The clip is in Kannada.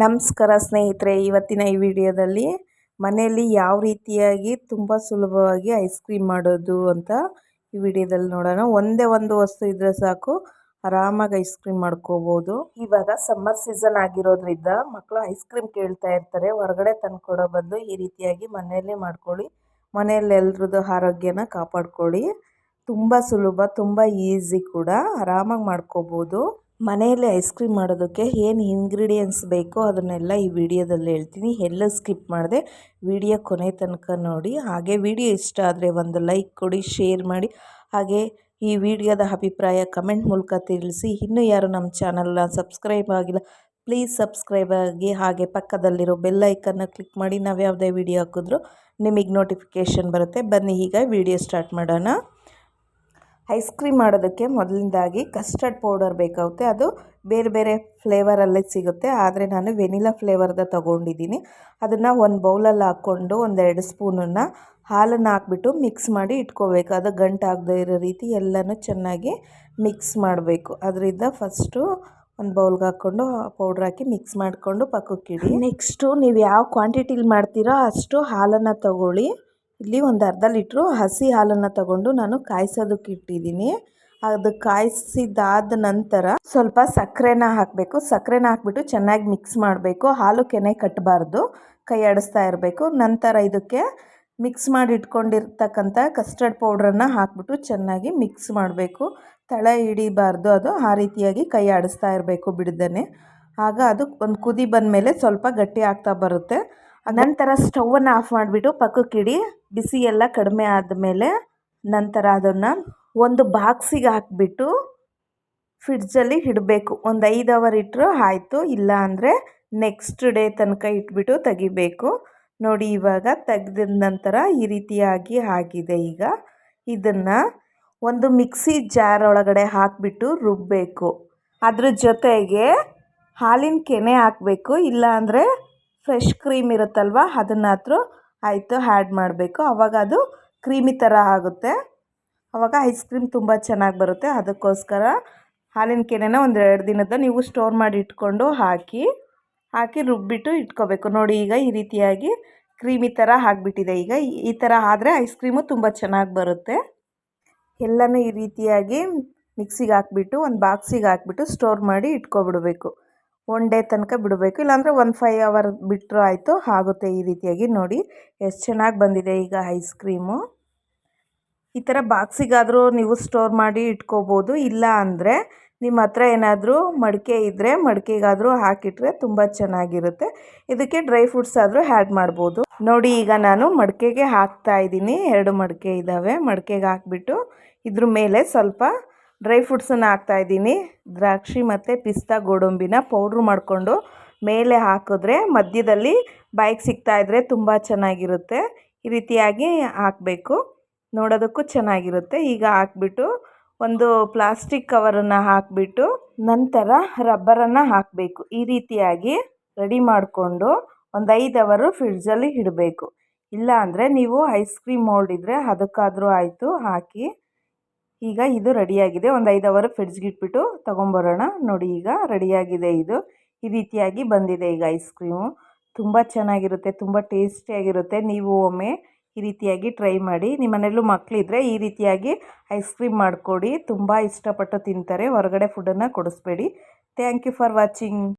ನಮಸ್ಕಾರ ಸ್ನೇಹಿತರೆ, ಇವತ್ತಿನ ಈ ವಿಡಿಯೋದಲ್ಲಿ ಮನೆಯಲ್ಲಿ ಯಾವ ರೀತಿಯಾಗಿ ತುಂಬ ಸುಲಭವಾಗಿ ಐಸ್ ಕ್ರೀಮ್ ಮಾಡೋದು ಅಂತ ಈ ವಿಡಿಯೋದಲ್ಲಿ ನೋಡೋಣ. ಒಂದೇ ಒಂದು ವಸ್ತು ಇದ್ದರೆ ಸಾಕು, ಆರಾಮಾಗಿ ಐಸ್ ಕ್ರೀಮ್ ಮಾಡ್ಕೋಬೋದು. ಇವಾಗ ಸಮ್ಮರ್ ಸೀಸನ್ ಆಗಿರೋದ್ರಿಂದ ಮಕ್ಕಳು ಐಸ್ ಕ್ರೀಮ್ ಕೇಳ್ತಾ ಇರ್ತಾರೆ. ಹೊರಗಡೆ ತಂದುಕೊಡೋ ಬದಲು ಈ ರೀತಿಯಾಗಿ ಮನೆಯಲ್ಲೇ ಮಾಡ್ಕೊಳ್ಳಿ. ಮನೆಯಲ್ಲಿ ಎಲ್ರದ್ದು ಆರೋಗ್ಯನ ಕಾಪಾಡ್ಕೊಳ್ಳಿ. ತುಂಬ ಸುಲಭ, ತುಂಬ ಈಸಿ ಕೂಡ. ಆರಾಮಾಗಿ ಮಾಡ್ಕೋಬೋದು. ಮನೆಯಲ್ಲಿ ಐಸ್ ಕ್ರೀಮ್ ಮಾಡೋದಕ್ಕೆ ಏನು ಇಂಗ್ರೀಡಿಯೆಂಟ್ಸ್ ಬೇಕೋ ಅದನ್ನೆಲ್ಲ ಈ ವಿಡಿಯೋದಲ್ಲಿ ಹೇಳ್ತೀನಿ. ಎಲ್ಲ ಸ್ಕಿಪ್ ಮಾಡಿದೆ. ವಿಡಿಯೋ ಕೊನೆ ತನಕ ನೋಡಿ. ಹಾಗೆ ವಿಡಿಯೋ ಇಷ್ಟ ಆದರೆ ಒಂದು ಲೈಕ್ ಕೊಡಿ ಶೇರ್ ಮಾಡಿ. ಹಾಗೆ ಈ ವಿಡಿಯೋದ ಅಭಿಪ್ರಾಯ ಕಮೆಂಟ್ ಮೂಲಕ ತಿಳಿಸಿ. ಇನ್ನೂ ಯಾರು ನಮ್ಮ ಚಾನಲ್ನ ಸಬ್ಸ್ಕ್ರೈಬ್ ಆಗಿಲ್ಲ ಪ್ಲೀಸ್ ಸಬ್ಸ್ಕ್ರೈಬ್ ಆಗಿ. ಹಾಗೆ ಪಕ್ಕದಲ್ಲಿರೋ ಬೆಲ್ಲೈಕನ್ನ ಕ್ಲಿಕ್ ಮಾಡಿ. ನಾವು ಯಾವುದೇ ವಿಡಿಯೋ ಹಾಕಿದ್ರು ನಿಮಗೆ ನೋಟಿಫಿಕೇಷನ್ ಬರುತ್ತೆ. ಬನ್ನಿ ಈಗ ವಿಡಿಯೋ ಸ್ಟಾರ್ಟ್ ಮಾಡೋಣ. ಐಸ್ ಕ್ರೀಮ್ ಮಾಡೋದಕ್ಕೆ ಮೊದಲಿಂದಾಗಿ ಕಸ್ಟರ್ಡ್ ಪೌಡರ್ ಬೇಕಾಗುತ್ತೆ. ಅದು ಬೇರೆ ಬೇರೆ ಫ್ಲೇವರಲ್ಲೇ ಸಿಗುತ್ತೆ. ಆದರೆ ನಾನು ವೆನಿಲಾ ಫ್ಲೇವರ್ದ ತೊಗೊಂಡಿದ್ದೀನಿ. ಅದನ್ನು ಒಂದು ಬೌಲಲ್ಲಿ ಹಾಕ್ಕೊಂಡು ಒಂದೆರಡು ಸ್ಪೂನನ್ನು ಹಾಲನ್ನು ಹಾಕ್ಬಿಟ್ಟು ಮಿಕ್ಸ್ ಮಾಡಿ ಇಟ್ಕೋಬೇಕು. ಅದು ಗಂಟಾಗದೇ ಇರೋ ರೀತಿ ಎಲ್ಲನೂ ಚೆನ್ನಾಗಿ ಮಿಕ್ಸ್ ಮಾಡಬೇಕು. ಅದರಿಂದ ಫಸ್ಟು ಒಂದು ಬೌಲ್ಗೆ ಹಾಕ್ಕೊಂಡು ಪೌಡ್ರ್ ಹಾಕಿ ಮಿಕ್ಸ್ ಮಾಡಿಕೊಂಡು ಪಕ್ಕಕ್ಕಿಡಿ. ನೆಕ್ಸ್ಟು ನೀವು ಯಾವ ಕ್ವಾಂಟಿಟಿಲಿ ಮಾಡ್ತೀರೋ ಅಷ್ಟು ಹಾಲನ್ನು ತಗೊಳ್ಳಿ. ಇಲ್ಲಿ ಒಂದು ಅರ್ಧ ಲೀಟ್ರು ಹಸಿ ಹಾಲನ್ನು ತಗೊಂಡು ನಾನು ಕಾಯಿಸೋದಕ್ಕೆ ಇಟ್ಟಿದ್ದೀನಿ. ಅದು ಕಾಯಿಸಿದಾದ ನಂತರ ಸ್ವಲ್ಪ ಸಕ್ಕರೆನ ಹಾಕಬೇಕು. ಸಕ್ಕರೆನ ಹಾಕ್ಬಿಟ್ಟು ಚೆನ್ನಾಗಿ ಮಿಕ್ಸ್ ಮಾಡಬೇಕು. ಹಾಲು ಕೆನೆ ಕಟ್ಟಬಾರ್ದು ಕೈ ಆಡಿಸ್ತಾ ಇರಬೇಕು. ನಂತರ ಇದಕ್ಕೆ ಮಿಕ್ಸ್ ಮಾಡಿ ಇಟ್ಕೊಂಡಿರ್ತಕ್ಕಂಥ ಕಸ್ಟರ್ಡ್ ಪೌಡ್ರನ್ನು ಹಾಕ್ಬಿಟ್ಟು ಚೆನ್ನಾಗಿ ಮಿಕ್ಸ್ ಮಾಡಬೇಕು. ತಳ ಹಿಡಿಬಾರ್ದು ಅದು. ಆ ರೀತಿಯಾಗಿ ಕೈ ಆಡಿಸ್ತಾ ಇರಬೇಕು ಬಿಡ್ದೇ ಆಗ ಅದು ಒಂದು ಕುದಿ ಬಂದ ಮೇಲೆ ಸ್ವಲ್ಪ ಗಟ್ಟಿ ಆಗ್ತಾ ಬರುತ್ತೆ. ನಂತರ ಸ್ಟವನ್ನು ಆಫ್ ಮಾಡಿಬಿಟ್ಟು ಪಕ್ಕಕ್ಕಿಡಿ, ಬಿಸಿ ಎಲ್ಲ ಕಡಿಮೆ ಆದಮೇಲೆ ನಂತರ ಅದನ್ನು ಒಂದು ಬಾಕ್ಸಿಗೆ ಹಾಕಿಬಿಟ್ಟು ಫ್ರಿಡ್ಜಲ್ಲಿ ಇಡಬೇಕು. ಒಂದು ಐದು ಅವರ್ ಇಟ್ಟರು ಆಯಿತು. ಇಲ್ಲ ಅಂದರೆ ನೆಕ್ಸ್ಟ್ ಡೇ ತನಕ ಇಟ್ಬಿಟ್ಟು ತೆಗಿಬೇಕು. ನೋಡಿ ಇವಾಗ ತೆಗೆದ ನಂತರ ಈ ರೀತಿಯಾಗಿ ಆಗಿದೆ ಈಗ. ಇದನ್ನು ಒಂದು ಮಿಕ್ಸಿ ಜಾರ್ ಒಳಗಡೆ ಹಾಕಿಬಿಟ್ಟು ರುಬ್ಬಬೇಕು ಅದ್ರ ಜೊತೆಗೆ ಹಾಲಿನ ಕೆನೆ ಹಾಕಬೇಕು. ಇಲ್ಲ ಅಂದರೆ ಫ್ರೆಶ್ ಕ್ರೀಮ್ ಇರುತ್ತಲ್ವ, ಅದನ್ನಾದರೂ ಆಯಿತು ಆ್ಯಡ್ ಮಾಡಬೇಕು. ಆವಾಗ ಅದು ಕ್ರೀಮಿ ಥರ ಆಗುತ್ತೆ. ಆವಾಗ ಐಸ್ ಕ್ರೀಮ್ ತುಂಬ ಚೆನ್ನಾಗಿ ಬರುತ್ತೆ. ಅದಕ್ಕೋಸ್ಕರ ಹಾಲಿನ ಕೆನೆನ ಒಂದು ಎರಡು ದಿನದ ನೀವು ಸ್ಟೋರ್ ಮಾಡಿ ಇಟ್ಕೊಂಡು ಹಾಕಿ ಹಾಕಿ ರುಬ್ಬಿಟ್ಟು ಇಟ್ಕೋಬೇಕು. ನೋಡಿ ಈಗ ಈ ರೀತಿಯಾಗಿ ಕ್ರೀಮಿ ಥರ ಆಗಿಬಿಟ್ಟಿದೆ. ಈಗ ಈ ಥರ ಆದರೆ ಐಸ್ ಕ್ರೀಮು ತುಂಬ ಚೆನ್ನಾಗಿ ಬರುತ್ತೆ. ಎಲ್ಲನೂ ಈ ರೀತಿಯಾಗಿ ಮಿಕ್ಸಿಗೆ ಹಾಕ್ಬಿಟ್ಟು, ಒಂದು ಬಾಕ್ಸಿಗೆ ಹಾಕ್ಬಿಟ್ಟು ಸ್ಟೋರ್ ಮಾಡಿ ಇಟ್ಕೊಬಿಡಬೇಕು. ಒನ್ ಡೇ ತನಕ ಬಿಡಬೇಕು. ಇಲ್ಲಾಂದರೆ ಒನ್ ಫೈವ್ ಅವರ್ ಬಿಟ್ಟರೂ ಆಯಿತು. ಆಗುತ್ತೆ ಈ ರೀತಿಯಾಗಿ ನೋಡಿ. ಎಷ್ಟು ಚೆನ್ನಾಗಿ ಬಂದಿದೆ ಈಗ ಐಸ್ ಕ್ರೀಮು ಈ ಥರ ಬಾಕ್ಸಿಗಾದರೂ ನೀವು ಸ್ಟೋರ್ ಮಾಡಿ ಇಟ್ಕೋಬೋದು. ಇಲ್ಲ ಅಂದರೆ ನಿಮ್ಮ ಹತ್ರ ಏನಾದರೂ ಮಡಿಕೆ ಇದ್ದರೆ ಮಡಿಕೆಗಾದರೂ ಹಾಕಿಟ್ರೆ ತುಂಬ ಚೆನ್ನಾಗಿರುತ್ತೆ. ಇದಕ್ಕೆ ಡ್ರೈ ಫ್ರೂಟ್ಸ್ ಆದರೂ ಆ್ಯಡ್ ಮಾಡ್ಬೋದು. ನೋಡಿ ಈಗ ನಾನು ಮಡಿಕೆಗೆ ಹಾಕ್ತಾ ಇದ್ದೀನಿ. ಎರಡು ಮಡಿಕೆ ಇದ್ದಾವೆ. ಮಡಿಕೆಗೆ ಹಾಕ್ಬಿಟ್ಟು ಇದ್ರ ಮೇಲೆ ಸ್ವಲ್ಪ ಡ್ರೈ ಫ್ರೂಟ್ಸನ್ನು ಹಾಕ್ತಾಯಿದ್ದೀನಿ ದ್ರಾಕ್ಷಿ ಮತ್ತು ಪಿಸ್ತಾ ಗೋಡಂಬಿನ ಪೌಡ್ರ್ ಮಾಡಿಕೊಂಡು ಮೇಲೆ ಹಾಕಿದ್ರೆ ಮಧ್ಯದಲ್ಲಿ ಬಾಯಿಗೆ ಸಿಗ್ತಾಯಿದ್ರೆ ತುಂಬ ಚೆನ್ನಾಗಿರುತ್ತೆ. ಈ ರೀತಿಯಾಗಿ ಹಾಕಬೇಕು. ನೋಡೋದಕ್ಕೂ ಚೆನ್ನಾಗಿರುತ್ತೆ. ಈಗ ಹಾಕ್ಬಿಟ್ಟು ಒಂದು ಪ್ಲಾಸ್ಟಿಕ್ ಕವರನ್ನು ಹಾಕಿಬಿಟ್ಟು ನಂತರ ರಬ್ಬರನ್ನು ಹಾಕಬೇಕು. ಈ ರೀತಿಯಾಗಿ ರೆಡಿ ಮಾಡಿಕೊಂಡು ಒಂದು ಐದು ಅವರು ಫ್ರಿಡ್ಜಲ್ಲಿ ಇಡಬೇಕು. ಇಲ್ಲ ಅಂದರೆ ನೀವು ಐಸ್ ಕ್ರೀಮ್ ಮೋಲ್ಡ್ ಇದ್ದರೆ ಅದಕ್ಕಾದರೂ ಆಯಿತು ಹಾಕಿ ಈಗ ಇದು ರೆಡಿಯಾಗಿದೆ. ಒಂದು ಐದು ಅವರ್ ಫ್ರಿಡ್ಜ್ಗೆ ಇಟ್ಬಿಟ್ಟು ತೊಗೊಂಬರೋಣ. ನೋಡಿ ಈಗ ರೆಡಿಯಾಗಿದೆ ಇದು. ಈ ರೀತಿಯಾಗಿ ಬಂದಿದೆ ಈಗ ಐಸ್ ಕ್ರೀಮು ತುಂಬ ಚೆನ್ನಾಗಿರುತ್ತೆ, ತುಂಬ ಟೇಸ್ಟಿಯಾಗಿರುತ್ತೆ ನೀವು ಒಮ್ಮೆ ಈ ರೀತಿಯಾಗಿ ಟ್ರೈ ಮಾಡಿ. ನಿಮ್ಮ ಮನೆಯಲ್ಲೂ ಮಕ್ಕಳಿದ್ರೆ ಈ ರೀತಿಯಾಗಿ ಐಸ್ ಕ್ರೀಮ್ ಮಾಡಿಕೊಡಿ. ತುಂಬ ಇಷ್ಟಪಟ್ಟು ತಿಂತಾರೆ. ಹೊರಗಡೆ ಫುಡ್ಡನ್ನು ಕೊಡಿಸ್ಬೇಡಿ. Thank you for watching